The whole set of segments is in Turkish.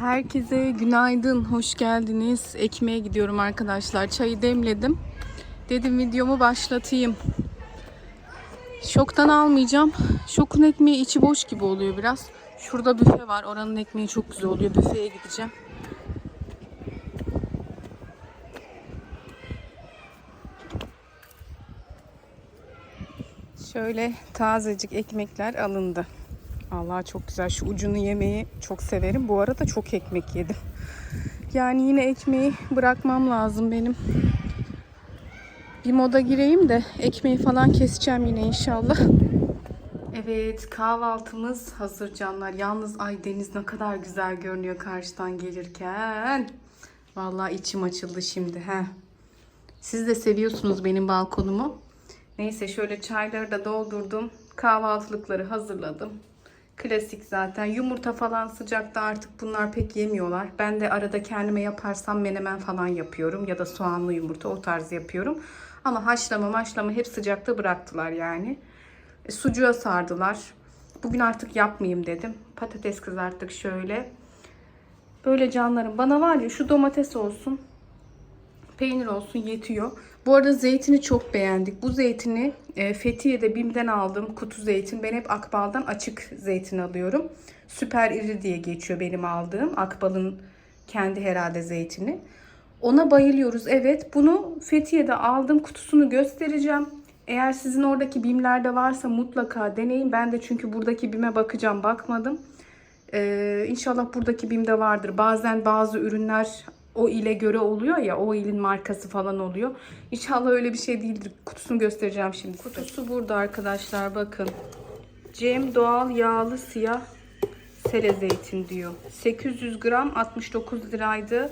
Herkese günaydın, hoş geldiniz. Ekmeğe gidiyorum arkadaşlar. Çayı demledim. Dedim videomu başlatayım. Şoktan almayacağım. Şokun ekmeği içi boş gibi oluyor biraz. Şurada büfe var. Oranın ekmeği çok güzel oluyor. Büfeye gideceğim. Şöyle tazecik ekmekler alındı. Allah çok güzel. Şu ucunu yemeyi çok severim. Bu arada çok ekmek yedim. Yani yine ekmeği bırakmam lazım benim. Bir moda gireyim de ekmeği falan keseceğim yine inşallah. Evet kahvaltımız hazır canlar. Yalnız ay deniz ne kadar güzel görünüyor karşıdan gelirken. Vallahi içim açıldı şimdi. He. Siz de seviyorsunuz benim balkonumu. Neyse şöyle çayları da doldurdum. Kahvaltılıkları hazırladım. Klasik zaten. Yumurta falan sıcakta artık bunlar pek yemiyorlar. Ben de arada kendime yaparsam menemen falan yapıyorum. Ya da soğanlı yumurta o tarz yapıyorum. Ama haşlama maşlama hep sıcakta bıraktılar yani. E, sucuğa sardılar. Bugün artık yapmayayım dedim. Patates kızarttık şöyle. Böyle canlarım. Bana var ya şu domates olsun. Peynir olsun yetiyor. Bu arada zeytini çok beğendik. Bu zeytini e, Fethiye'de BİM'den aldım. Kutu zeytin. Ben hep Akbal'dan açık zeytin alıyorum. Süper iri diye geçiyor benim aldığım. Akbal'ın kendi herhalde zeytini. Ona bayılıyoruz. Evet bunu Fethiye'de aldım. Kutusunu göstereceğim. Eğer sizin oradaki BİM'lerde varsa mutlaka deneyin. Ben de çünkü buradaki BİM'e bakacağım. Bakmadım. Ee, inşallah buradaki BİM'de vardır. Bazen bazı ürünler o ile göre oluyor ya o ilin markası falan oluyor. İnşallah öyle bir şey değildir. Kutusunu göstereceğim şimdi. Kutusu burada arkadaşlar bakın. Cem doğal yağlı siyah sele zeytin diyor. 800 gram 69 liraydı.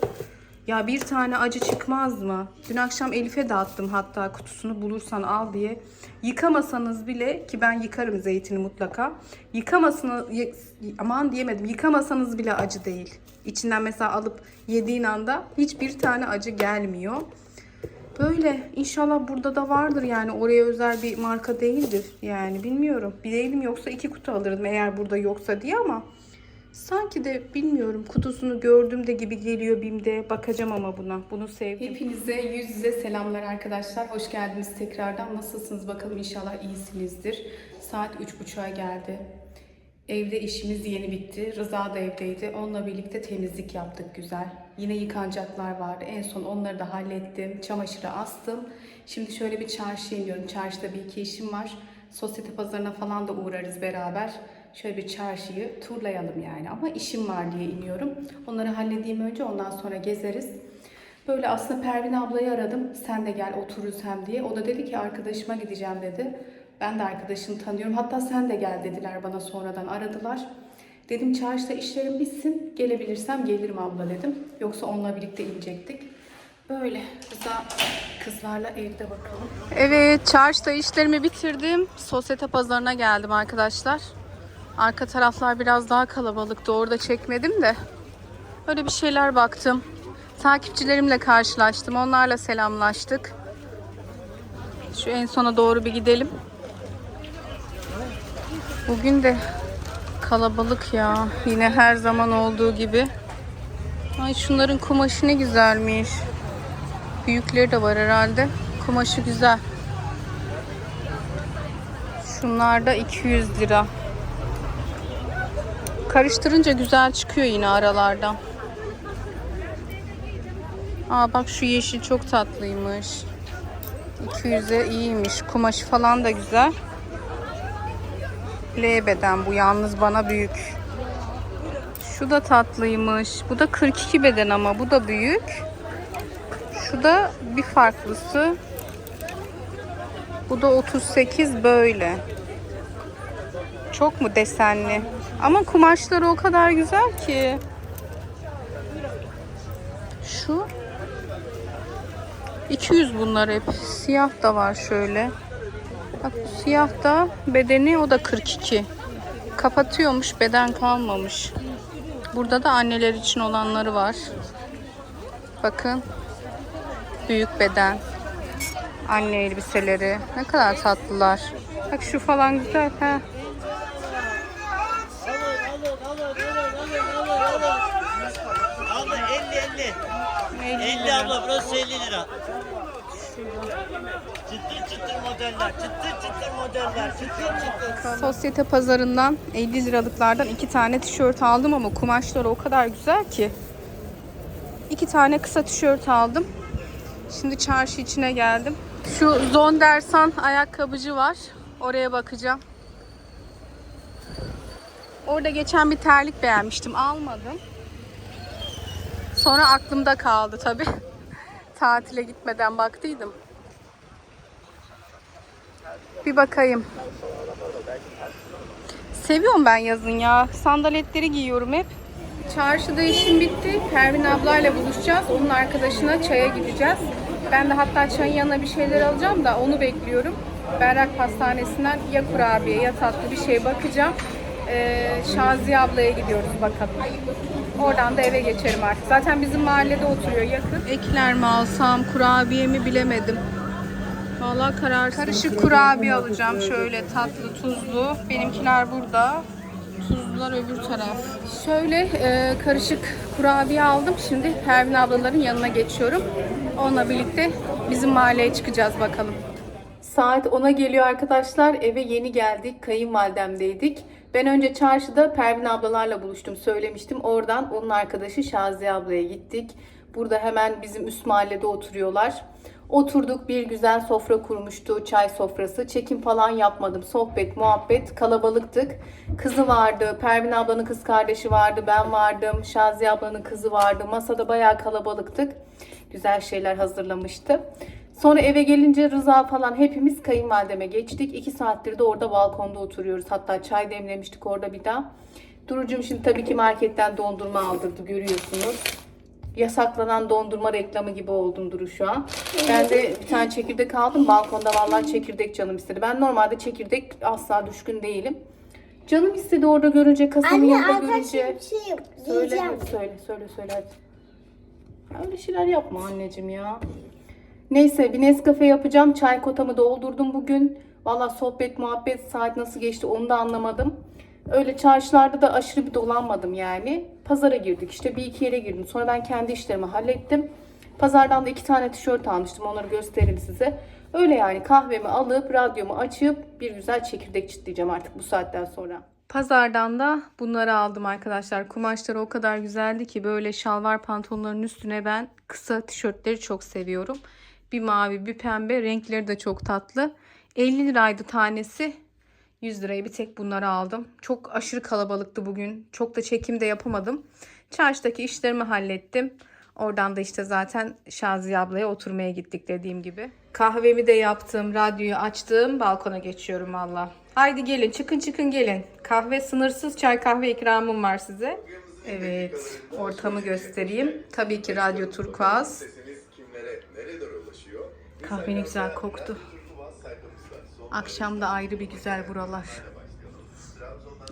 Ya bir tane acı çıkmaz mı? Dün akşam Elif'e dağıttım hatta kutusunu bulursan al diye. Yıkamasanız bile ki ben yıkarım zeytini mutlaka. Yıkamasını aman diyemedim. Yıkamasanız bile acı değil. İçinden mesela alıp yediğin anda hiçbir tane acı gelmiyor. Böyle inşallah burada da vardır yani oraya özel bir marka değildir yani bilmiyorum. Bileydim yoksa iki kutu alırdım eğer burada yoksa diye ama sanki de bilmiyorum kutusunu gördüğümde gibi geliyor BİM'de bakacağım ama buna bunu sevdim. Hepinize yüz yüze selamlar arkadaşlar hoş geldiniz tekrardan nasılsınız bakalım inşallah iyisinizdir. Saat üç buçuğa geldi. Evde işimiz yeni bitti. Rıza da evdeydi. Onunla birlikte temizlik yaptık güzel. Yine yıkanacaklar vardı. En son onları da hallettim. Çamaşırı astım. Şimdi şöyle bir çarşıya iniyorum. Çarşıda bir iki işim var. Sosyete pazarına falan da uğrarız beraber. Şöyle bir çarşıyı turlayalım yani. Ama işim var diye iniyorum. Onları halledeyim önce ondan sonra gezeriz. Böyle aslında Pervin ablayı aradım. Sen de gel otururuz hem diye. O da dedi ki arkadaşıma gideceğim dedi. Ben de arkadaşını tanıyorum. Hatta sen de gel dediler bana sonradan aradılar. Dedim çarşıda işlerim bitsin. Gelebilirsem gelirim abla dedim. Yoksa onunla birlikte inecektik. Böyle. Rıza kızlarla evde bakalım. Evet çarşıda işlerimi bitirdim. Sosyete pazarına geldim arkadaşlar. Arka taraflar biraz daha kalabalıktı. Orada çekmedim de. Öyle bir şeyler baktım. Takipçilerimle karşılaştım. Onlarla selamlaştık. Şu en sona doğru bir gidelim. Bugün de kalabalık ya. Yine her zaman olduğu gibi. Ay şunların kumaşı ne güzelmiş. Büyükleri de var herhalde. Kumaşı güzel. Şunlar da 200 lira. Karıştırınca güzel çıkıyor yine aralardan. Aa bak şu yeşil çok tatlıymış. 200'e iyiymiş. Kumaşı falan da güzel. L beden bu yalnız bana büyük. Şu da tatlıymış. Bu da 42 beden ama bu da büyük. Şu da bir farklısı. Bu da 38 böyle. Çok mu desenli? Ama kumaşları o kadar güzel ki. Şu 200 bunlar hep. Siyah da var şöyle. Bak bu siyah da bedeni o da 42. Kapatıyormuş beden kalmamış. Burada da anneler için olanları var. Bakın. Büyük beden. Anne elbiseleri. Ne kadar tatlılar. Bak şu falan güzel. ha. Abla burası 50 lira. Çıtır çıtır modeller, çıtır çıtır modeller, çıtır çıtır. Sosyete pazarından 50 liralıklardan iki tane tişört aldım ama kumaşları o kadar güzel ki. İki tane kısa tişört aldım. Şimdi çarşı içine geldim. Şu Zondersan ayakkabıcı var. Oraya bakacağım. Orada geçen bir terlik beğenmiştim. Almadım. Sonra aklımda kaldı tabi. Tatile gitmeden baktıydım. Bir bakayım. Seviyorum ben yazın ya. Sandaletleri giyiyorum hep. Çarşıda işim bitti. Pervin ablayla buluşacağız. Onun arkadaşına çaya gideceğiz. Ben de hatta çayın yanına bir şeyler alacağım da onu bekliyorum. Berrak Pastanesi'nden ya kurabiye ya tatlı bir şey bakacağım. Ee, Şaziye ablaya gidiyoruz bakalım. Oradan da eve geçerim artık. Zaten bizim mahallede oturuyor yakın. Ekler mi alsam, kurabiye mi bilemedim. Vallahi kararsız. Karışık kurabiye alacağım. Şöyle tatlı, tuzlu. Benimkiler burada. Tuzlular öbür taraf. Şöyle e, karışık kurabiye aldım. Şimdi Pervin ablaların yanına geçiyorum. Onunla birlikte bizim mahalleye çıkacağız bakalım. Saat 10'a geliyor arkadaşlar. Eve yeni geldik. Kayınvalidemdeydik. Ben önce çarşıda Pervin ablalarla buluştum. Söylemiştim. Oradan onun arkadaşı Şaziye ablaya gittik. Burada hemen bizim üst mahallede oturuyorlar. Oturduk bir güzel sofra kurmuştu. Çay sofrası. Çekim falan yapmadım. Sohbet, muhabbet. Kalabalıktık. Kızı vardı. Pervin ablanın kız kardeşi vardı. Ben vardım. Şaziye ablanın kızı vardı. Masada bayağı kalabalıktık. Güzel şeyler hazırlamıştı. Sonra eve gelince Rıza falan hepimiz kayınvalideme geçtik. İki saattir de orada balkonda oturuyoruz. Hatta çay demlemiştik orada bir daha. Durucum şimdi tabii ki marketten dondurma aldırdı görüyorsunuz. Yasaklanan dondurma reklamı gibi oldum Duru şu an. Ben de bir tane çekirdek aldım. Balkonda vallahi çekirdek canım istedi. Ben normalde çekirdek asla düşkün değilim. Canım istedi orada görünce, kasanın Anne yanında görünce. bir şey. Söyle, söyle, söyle, söyle Öyle şeyler yapma anneciğim ya. Neyse bir Nescafe yapacağım. Çay kotamı doldurdum bugün. Valla sohbet muhabbet saat nasıl geçti onu da anlamadım. Öyle çarşılarda da aşırı bir dolanmadım yani. Pazara girdik işte bir iki yere girdim. Sonra ben kendi işlerimi hallettim. Pazardan da iki tane tişört almıştım. Onları gösteririm size. Öyle yani kahvemi alıp radyomu açıp bir güzel çekirdek çitleyeceğim artık bu saatten sonra. Pazardan da bunları aldım arkadaşlar. Kumaşları o kadar güzeldi ki böyle şalvar pantolonların üstüne ben kısa tişörtleri çok seviyorum. Bir mavi bir pembe renkleri de çok tatlı. 50 liraydı tanesi. 100 liraya bir tek bunları aldım. Çok aşırı kalabalıktı bugün. Çok da çekim de yapamadım. Çarşıdaki işlerimi hallettim. Oradan da işte zaten Şaziye ablaya oturmaya gittik dediğim gibi. Kahvemi de yaptım, radyoyu açtım, balkona geçiyorum valla. Haydi gelin, çıkın çıkın gelin. Kahve sınırsız çay kahve ikramım var size. Evet, ortamı göstereyim. Tabii ki radyo turkuaz. Kahve ne güzel koktu. Akşam da ayrı bir güzel buralar.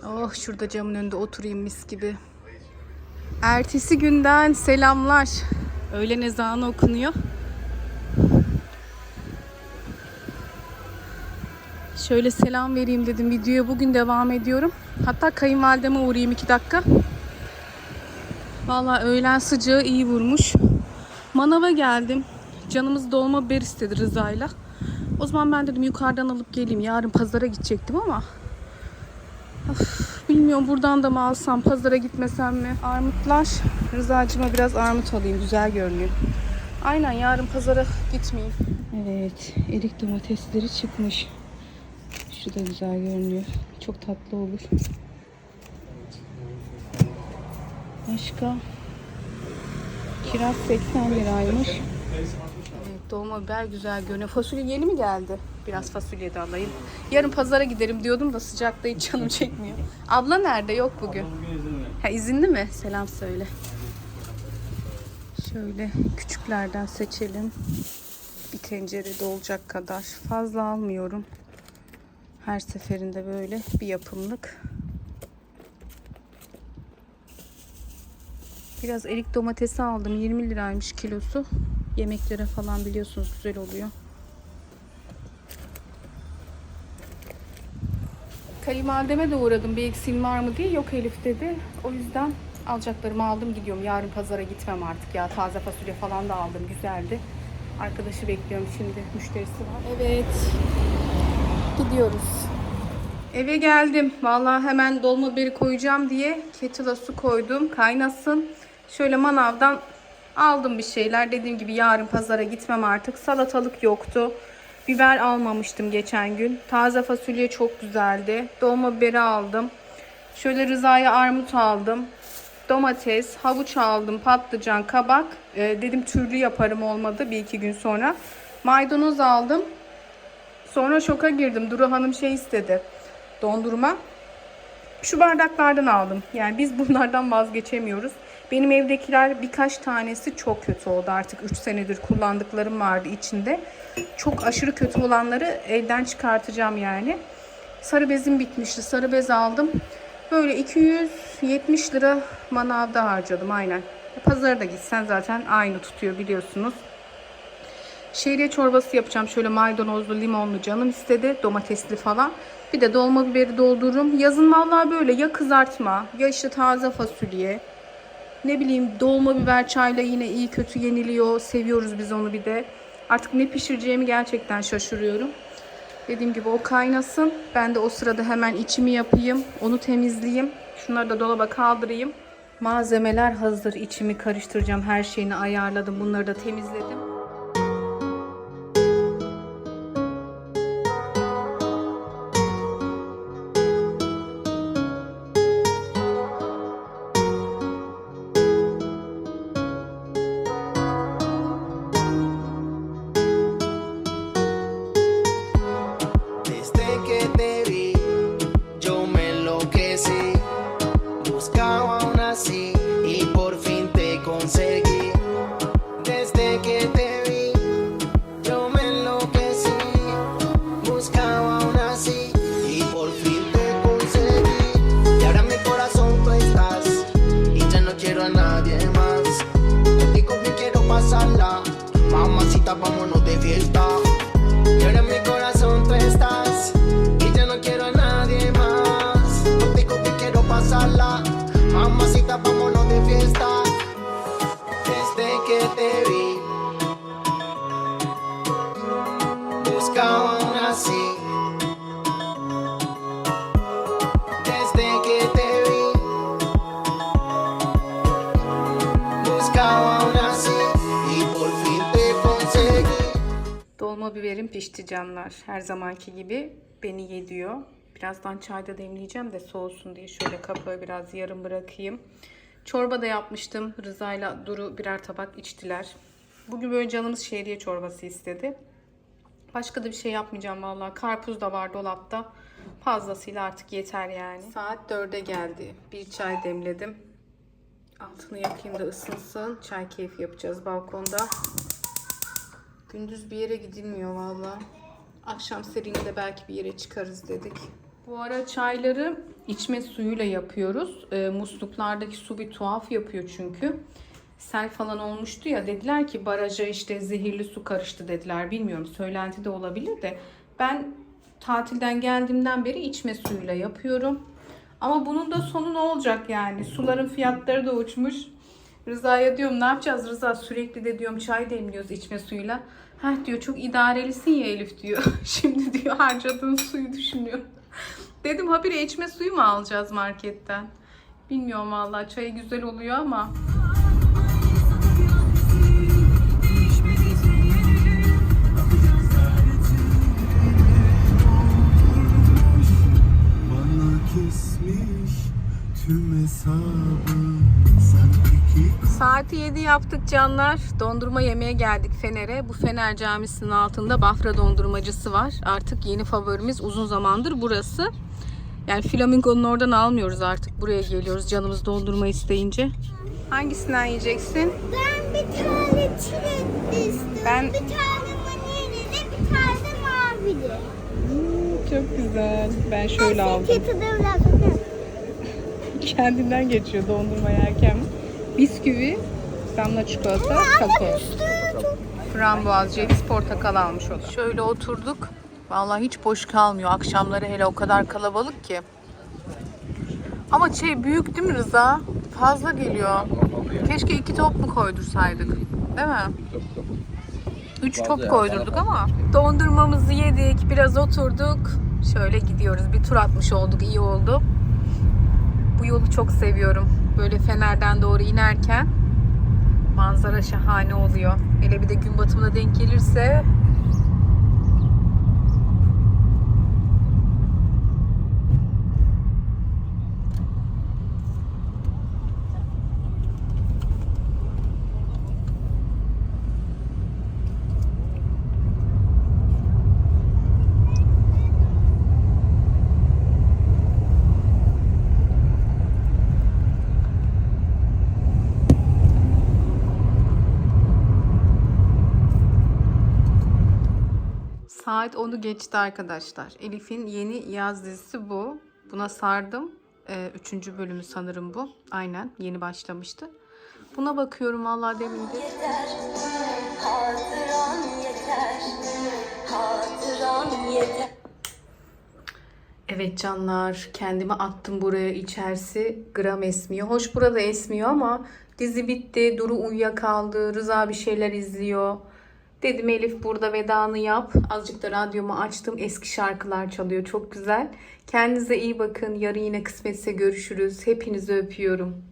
Oh şurada camın önünde oturayım mis gibi. Ertesi günden selamlar. Öğlen ezanı okunuyor. Şöyle selam vereyim dedim. Videoya bugün devam ediyorum. Hatta kayınvalideme uğrayayım iki dakika. Vallahi öğlen sıcağı iyi vurmuş. Manava geldim. Canımız dolma biber istedi Rıza'yla. O zaman ben dedim yukarıdan alıp geleyim. Yarın pazara gidecektim ama. Of, bilmiyorum buradan da mı alsam, pazara gitmesem mi? Armutlar. Rıza'cığıma biraz armut alayım. Güzel görünüyor. Aynen yarın pazara gitmeyeyim. Evet. Erik domatesleri çıkmış. Şu da güzel görünüyor. Çok tatlı olur. Başka? Kiraz 80 liraymış. Dolma biber güzel görünüyor. Fasulye yeni mi geldi? Biraz fasulye de alayım. Yarın pazara giderim diyordum da sıcakta hiç canım çekmiyor. Abla nerede? Yok bugün. Ha izinli mi? Selam söyle. Şöyle küçüklerden seçelim. Bir tencerede olacak kadar. Fazla almıyorum. Her seferinde böyle bir yapımlık. Biraz erik domatesi aldım. 20 liraymış kilosu. Yemeklere falan biliyorsunuz güzel oluyor. Kayınvalideme de uğradım bir eksiğin var mı diye. Yok Elif dedi. O yüzden Alacaklarımı aldım gidiyorum. Yarın pazara gitmem artık ya. Taze fasulye falan da aldım. Güzeldi. Arkadaşı bekliyorum şimdi. Müşterisi var. Evet. Gidiyoruz. Eve geldim. Vallahi hemen dolma biberi koyacağım diye kettle'a su koydum. Kaynasın. Şöyle manavdan aldım bir şeyler. Dediğim gibi yarın pazara gitmem artık. Salatalık yoktu. Biber almamıştım geçen gün. Taze fasulye çok güzeldi. Dolma biberi aldım. Şöyle Rıza'ya armut aldım. Domates, havuç aldım, patlıcan, kabak. Ee, dedim türlü yaparım olmadı bir iki gün sonra. Maydanoz aldım. Sonra şoka girdim. Duru Hanım şey istedi. Dondurma. Şu bardaklardan aldım. Yani biz bunlardan vazgeçemiyoruz. Benim evdekiler birkaç tanesi çok kötü oldu artık. 3 senedir kullandıklarım vardı içinde. Çok aşırı kötü olanları elden çıkartacağım yani. Sarı bezim bitmişti. Sarı bez aldım. Böyle 270 lira manavda harcadım aynen. Pazara da gitsen zaten aynı tutuyor biliyorsunuz. Şehriye çorbası yapacağım. Şöyle maydanozlu, limonlu canım istedi. Domatesli falan. Bir de dolma biberi doldururum. Yazın vallahi böyle ya kızartma ya işte taze fasulye. Ne bileyim dolma biber çayla yine iyi kötü yeniliyor. Seviyoruz biz onu bir de. Artık ne pişireceğimi gerçekten şaşırıyorum. Dediğim gibi o kaynasın. Ben de o sırada hemen içimi yapayım. Onu temizleyeyim. Şunları da dolaba kaldırayım. Malzemeler hazır. İçimi karıştıracağım. Her şeyini ayarladım. Bunları da temizledim. Mamacita, vámonos de fiesta. En mi Dolma biberim pişti canlar. Her zamanki gibi beni yediyor. Birazdan çayda demleyeceğim de soğusun diye şöyle kapağı biraz yarım bırakayım. Çorba da yapmıştım. Rıza'yla Duru birer tabak içtiler. Bugün böyle canımız şehriye çorbası istedi. Başka da bir şey yapmayacağım vallahi. Karpuz da var dolapta. Fazlasıyla artık yeter yani. Saat 4'e geldi. Bir çay demledim. Altını yakayım da ısınsın. Çay keyfi yapacağız balkonda. Gündüz bir yere gidilmiyor valla. Akşam serininde belki bir yere çıkarız dedik. Bu ara çayları içme suyuyla yapıyoruz. E, musluklardaki su bir tuhaf yapıyor çünkü. Sel falan olmuştu ya dediler ki baraja işte zehirli su karıştı dediler. Bilmiyorum söylenti de olabilir de. Ben tatilden geldiğimden beri içme suyuyla yapıyorum. Ama bunun da sonu ne olacak yani? Suların fiyatları da uçmuş. Rıza'ya diyorum ne yapacağız Rıza sürekli de diyorum çay demliyoruz içme suyuyla. Heh diyor çok idarelisin ya Elif diyor. Şimdi diyor harcadığın suyu düşünüyor. Dedim habire içme suyu mu alacağız marketten? Bilmiyorum vallahi çayı güzel oluyor ama. Bana kesmiş tüm hesabı Saati 7 yaptık canlar. Dondurma yemeye geldik Fener'e. Bu Fener Camisi'nin altında Bafra dondurmacısı var. Artık yeni favorimiz uzun zamandır burası. Yani Flamingo'nun oradan almıyoruz artık. Buraya geliyoruz canımız dondurma isteyince. Hangisinden yiyeceksin? Ben bir tane çilekli istiyorum. Ben- Bir tane vanilyeli, bir tane mavili. Çok güzel. Ben şöyle aldım. Biraz bakın. Kendinden geçiyor dondurma yerken. Bisküvi, damla çikolata, kakao. Frambuaz, ceviz, portakal almış o da. Şöyle oturduk. Vallahi hiç boş kalmıyor. Akşamları hele o kadar kalabalık ki. Ama şey büyük değil mi Rıza? Fazla geliyor. Keşke iki top mu koydursaydık. Değil mi? Üç top koydurduk ama. Dondurmamızı yedik, biraz oturduk. Şöyle gidiyoruz. Bir tur atmış olduk, iyi oldu. Bu yolu çok seviyorum. Böyle Fener'den doğru inerken manzara şahane oluyor. Hele bir de gün batımına denk gelirse Saat 10'u geçti arkadaşlar. Elif'in yeni yaz dizisi bu. Buna sardım. Ee, üçüncü bölümü sanırım bu. Aynen yeni başlamıştı. Buna bakıyorum vallahi demindir. Hatıran yeter, hatıran yeter. Evet canlar kendimi attım buraya içerisi gram esmiyor. Hoş burada esmiyor ama dizi bitti. Duru uyuyakaldı. Rıza bir şeyler izliyor. Dedim Elif burada vedanı yap. Azıcık da radyomu açtım. Eski şarkılar çalıyor. Çok güzel. Kendinize iyi bakın. Yarın yine kısmetse görüşürüz. Hepinizi öpüyorum.